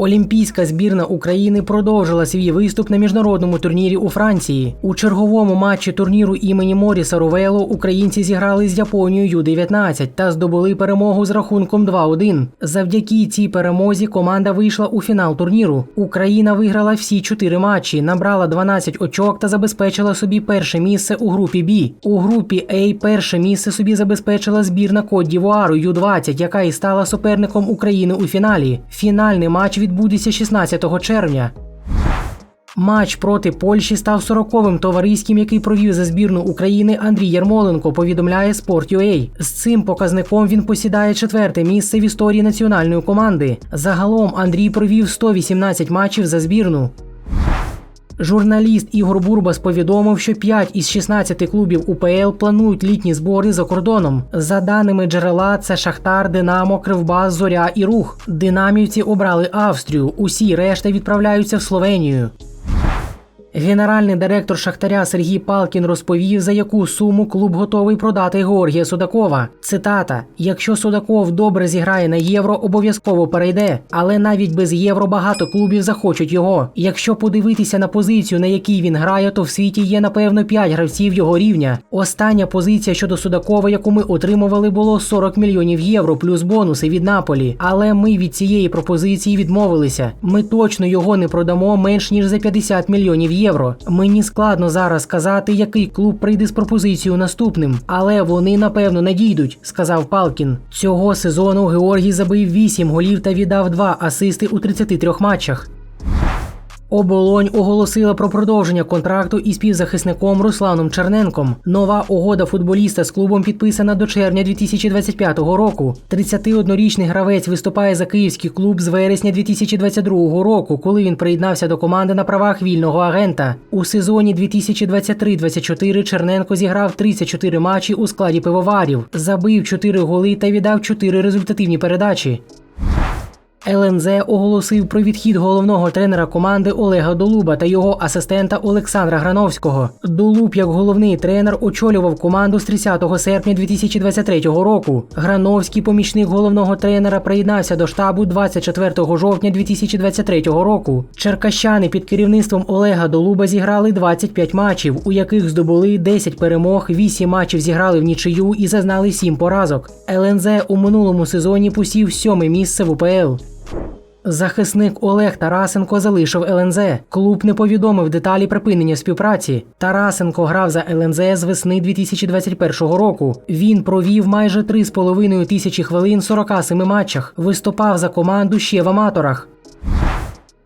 Олімпійська збірна України продовжила свій виступ на міжнародному турнірі у Франції. У черговому матчі турніру імені Моріса Ровело українці зіграли з Японією Ю-19 та здобули перемогу з рахунком 2-1. Завдяки цій перемозі команда вийшла у фінал турніру. Україна виграла всі чотири матчі, набрала 12 очок та забезпечила собі перше місце у групі Б. У групі А перше місце собі забезпечила збірна Кот Дівуару Ю-20, яка і стала суперником України у фіналі. Фінальний матч відбудеться 16 червня. Матч проти Польщі став 40-м товариським, який провів за збірну України Андрій Ярмоленко. Повідомляє Sport.ua. З цим показником він посідає четверте місце в історії національної команди. Загалом Андрій провів 118 матчів за збірну. Журналіст Ігор Бурбас повідомив, що 5 із 16 клубів УПЛ планують літні збори за кордоном. За даними джерела, це Шахтар, Динамо, Кривбас, Зоря і Рух. Динамівці обрали Австрію. Усі решта відправляються в Словенію. Генеральний директор Шахтаря Сергій Палкін розповів, за яку суму клуб готовий продати Георгія Судакова. Цитата: якщо Судаков добре зіграє на євро, обов'язково перейде. Але навіть без євро багато клубів захочуть його. Якщо подивитися на позицію, на якій він грає, то в світі є напевно 5 гравців його рівня. Остання позиція щодо Судакова, яку ми отримували, було 40 мільйонів євро плюс бонуси від Наполі. Але ми від цієї пропозиції відмовилися. Ми точно його не продамо менш ніж за 50 мільйонів євро. Мені складно зараз сказати, який клуб прийде з пропозицією наступним, але вони напевно надійдуть, сказав Палкін. Цього сезону Георгій забив 8 голів та віддав 2 асисти у 33 матчах. Оболонь оголосила про продовження контракту із співзахисником Русланом Черненком. Нова угода футболіста з клубом підписана до червня 2025 року. 31-річний гравець виступає за київський клуб з вересня 2022 року, коли він приєднався до команди на правах вільного агента. У сезоні 2023-24 Черненко зіграв 34 матчі у складі пивоварів, забив 4 голи та віддав 4 результативні передачі. ЛНЗ оголосив про відхід головного тренера команди Олега Долуба та його асистента Олександра Грановського. Долуб, як головний тренер, очолював команду з 30 серпня 2023 року. Грановський, помічник головного тренера, приєднався до штабу 24 жовтня 2023 року. Черкащани під керівництвом Олега Долуба зіграли 25 матчів, у яких здобули 10 перемог, 8 матчів зіграли в нічию і зазнали 7 поразок. ЛНЗ у минулому сезоні посів сьоме місце в УПЛ. Захисник Олег Тарасенко залишив ЛНЗ. Клуб не повідомив деталі припинення співпраці. Тарасенко грав за ЛНЗ з весни 2021 року. Він провів майже 3,5 тисячі хвилин в 47 матчах. Виступав за команду ще в аматорах.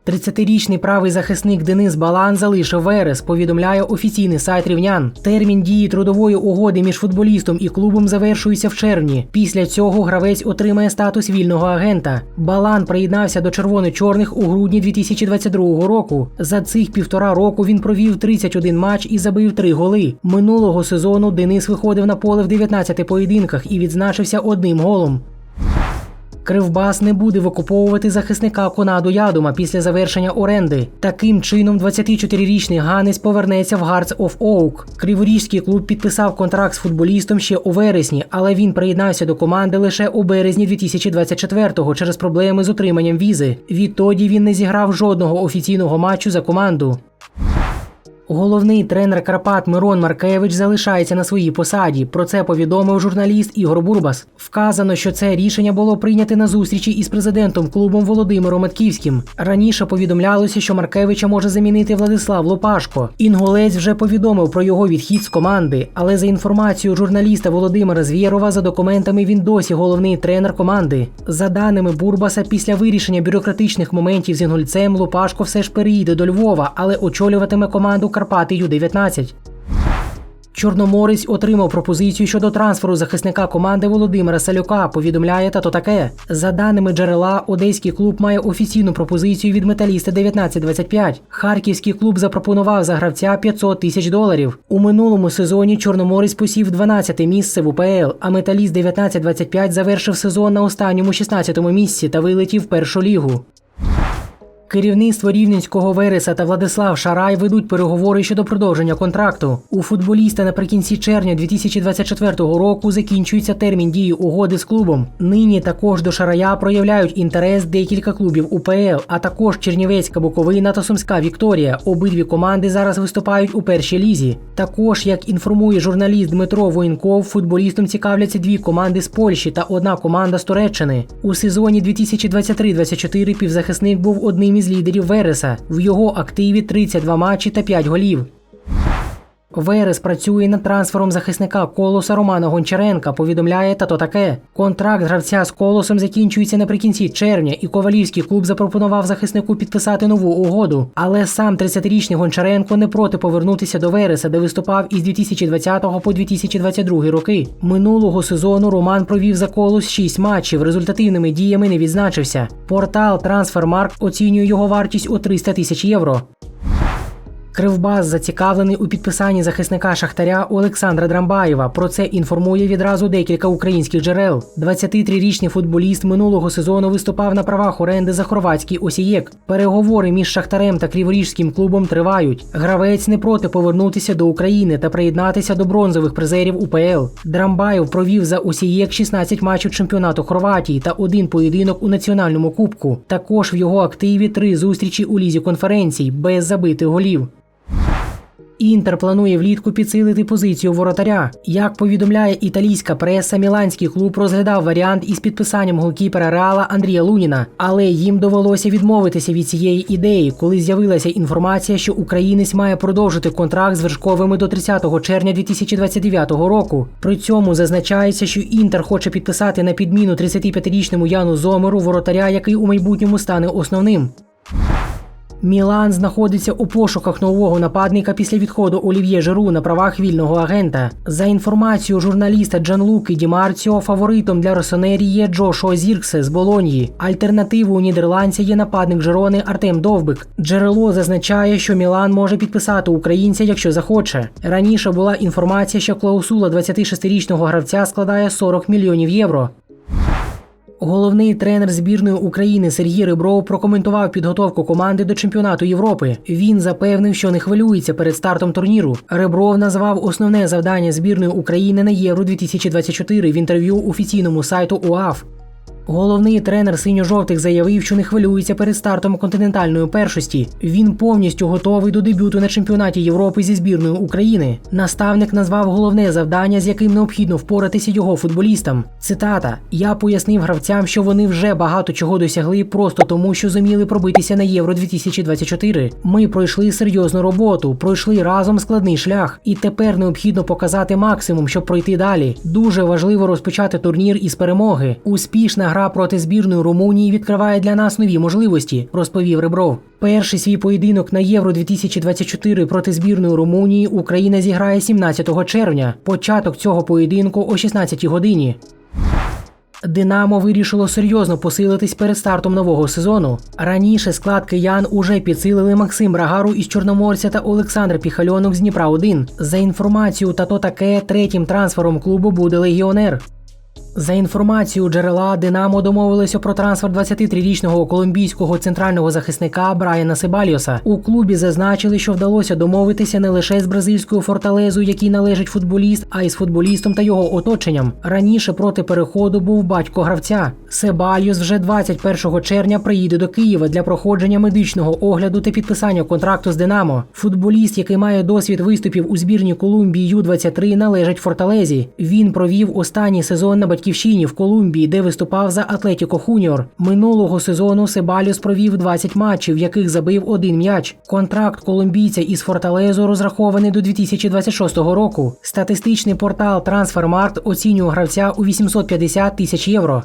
30-річний правий захисник Денис Балан залишив Верес, повідомляє офіційний сайт рівнян. Термін дії трудової угоди між футболістом і клубом завершується в червні. Після цього гравець отримає статус вільного агента. Балан приєднався до червоно-чорних у грудні 2022 року. За цих півтора року він провів 31 матч і забив 3 голи. Минулого сезону Денис виходив на поле в 19 поєдинках і відзначився одним голом. Кривбас не буде викуповувати захисника Конаду Ядума після завершення оренди. Таким чином, 24-річний Ганець повернеться в Hearts of Oak. Криворізький клуб підписав контракт з футболістом ще у вересні, але він приєднався до команди лише у березні 2024-го через проблеми з отриманням візи. Відтоді він не зіграв жодного офіційного матчу за команду. Головний тренер Карпат Мирон Маркевич залишається на своїй посаді. Про це повідомив журналіст Ігор Бурбас. Вказано, що це рішення було прийняте на зустрічі із президентом клубом Володимиром Матківським. Раніше повідомлялося, що Маркевича може замінити Владислав Лопашко. Інгулець вже повідомив про його відхід з команди, але за інформацією журналіста Володимира Звєрова, за документами він досі головний тренер команди. За даними Бурбаса, після вирішення бюрократичних моментів з інгульцем Лопашко все ж переїде до Львова, але очолюватиме команду Карпати Ю-19. Чорноморець отримав пропозицію щодо трансферу захисника команди Володимира Салюка. Повідомляє тато таке. За даними джерела, одеський клуб має офіційну пропозицію від металіста 1925. Харківський клуб запропонував за гравця 500 тисяч доларів. У минулому сезоні Чорноморець посів 12 місце в УПЛ, а металіст 1925 завершив сезон на останньому 16-му місці та вилетів в першу лігу. Керівництво рівненського Вереса та Владислав Шарай ведуть переговори щодо продовження контракту. У футболіста наприкінці червня 2024 року закінчується термін дії угоди з клубом. Нині також до Шарая проявляють інтерес декілька клубів УПЛ, а також Чернівецька Буковина та Сумська Вікторія. Обидві команди зараз виступають у першій лізі. Також, як інформує журналіст Дмитро Воєнков, футболістом цікавляться дві команди з Польщі та одна команда з Туреччини. У сезоні 2023-24 півзахисник був одним із лідерів Вереса. В його активі 32 матчі та 5 голів. Верес працює над трансфером захисника колоса Романа Гончаренка. Повідомляє тато таке. Контракт гравця з колосом закінчується наприкінці червня, і ковалівський клуб запропонував захиснику підписати нову угоду. Але сам 30-річний Гончаренко не проти повернутися до Вереса, де виступав із 2020 по 2022 роки. Минулого сезону Роман провів за колос 6 матчів. Результативними діями не відзначився. Портал Трансфермарк оцінює його вартість у 300 тисяч євро. Кривбас зацікавлений у підписанні захисника Шахтаря Олександра Драмбаєва. Про це інформує відразу декілька українських джерел. 23-річний футболіст минулого сезону виступав на правах оренди за хорватський осієк. Переговори між Шахтарем та Криворіжським клубом тривають. Гравець не проти повернутися до України та приєднатися до бронзових призерів УПЛ. Драмбаєв провів за осієк 16 матчів чемпіонату Хорватії та один поєдинок у національному кубку. Також в його активі три зустрічі у лізі конференцій без забитих голів. Інтер планує влітку підсилити позицію воротаря. Як повідомляє італійська преса, міланський клуб розглядав варіант із підписанням голкіпера Реала Андрія Луніна, але їм довелося відмовитися від цієї ідеї, коли з'явилася інформація, що українець має продовжити контракт з вершковими до 30 червня 2029 року. При цьому зазначається, що Інтер хоче підписати на підміну 35-річному Яну Зомеру воротаря, який у майбутньому стане основним. Мілан знаходиться у пошуках нового нападника після відходу Олів'є Жиру на правах вільного агента. За інформацією журналіста Джанлуки Ді Марціо, фаворитом для Росонері є Джошуа Зірксе з Болоньї. Альтернативою нідерландця є нападник Жирони Артем Довбик. Джерело зазначає, що Мілан може підписати українця, якщо захоче. Раніше була інформація, що клаусула 26-річного гравця складає 40 мільйонів євро. Головний тренер збірної України Сергій Рибров прокоментував підготовку команди до чемпіонату Європи. Він запевнив, що не хвилюється перед стартом турніру. Рибров назвав основне завдання збірної України на Євро 2024 в інтерв'ю офіційному сайту УАФ. Головний тренер синьо-жовтих заявив, що не хвилюється перед стартом континентальної першості. Він повністю готовий до дебюту на чемпіонаті Європи зі збірною України. Наставник назвав головне завдання, з яким необхідно впоратися його футболістам. Цитата: Я пояснив гравцям, що вони вже багато чого досягли, просто тому, що зуміли пробитися на Євро 2024. Ми пройшли серйозну роботу, пройшли разом складний шлях, і тепер необхідно показати максимум, щоб пройти далі. Дуже важливо розпочати турнір із перемоги. Успішна гра проти збірної Румунії відкриває для нас нові можливості, розповів Ребров. Перший свій поєдинок на Євро 2024 проти збірної Румунії Україна зіграє 17 червня. Початок цього поєдинку о 16 годині. Динамо вирішило серйозно посилитись перед стартом нового сезону. Раніше склад киян уже підсилили Максим Брагару із Чорноморця та Олександр Піхальонок з Дніпра 1 За інформацією та то таке, третім трансфером клубу буде легіонер. За інформацією джерела, Динамо домовилося про трансфер 23-річного колумбійського центрального захисника Брайана Себальоса. У клубі зазначили, що вдалося домовитися не лише з бразильською форталезою, якій належить футболіст, а й з футболістом та його оточенням. Раніше проти переходу був батько гравця. Себальос вже 21 червня приїде до Києва для проходження медичного огляду та підписання контракту з Динамо. Футболіст, який має досвід виступів у збірні Колумбії Ю-23, належить форталезі. Він провів останній сезон на батьківщині в Колумбії, де виступав за Атлетіко Хуніор. Минулого сезону Себаліос провів 20 матчів, в яких забив один м'яч. Контракт колумбійця із Форталезо розрахований до 2026 року. Статистичний портал Трансфермарт оцінює гравця у 850 тисяч євро.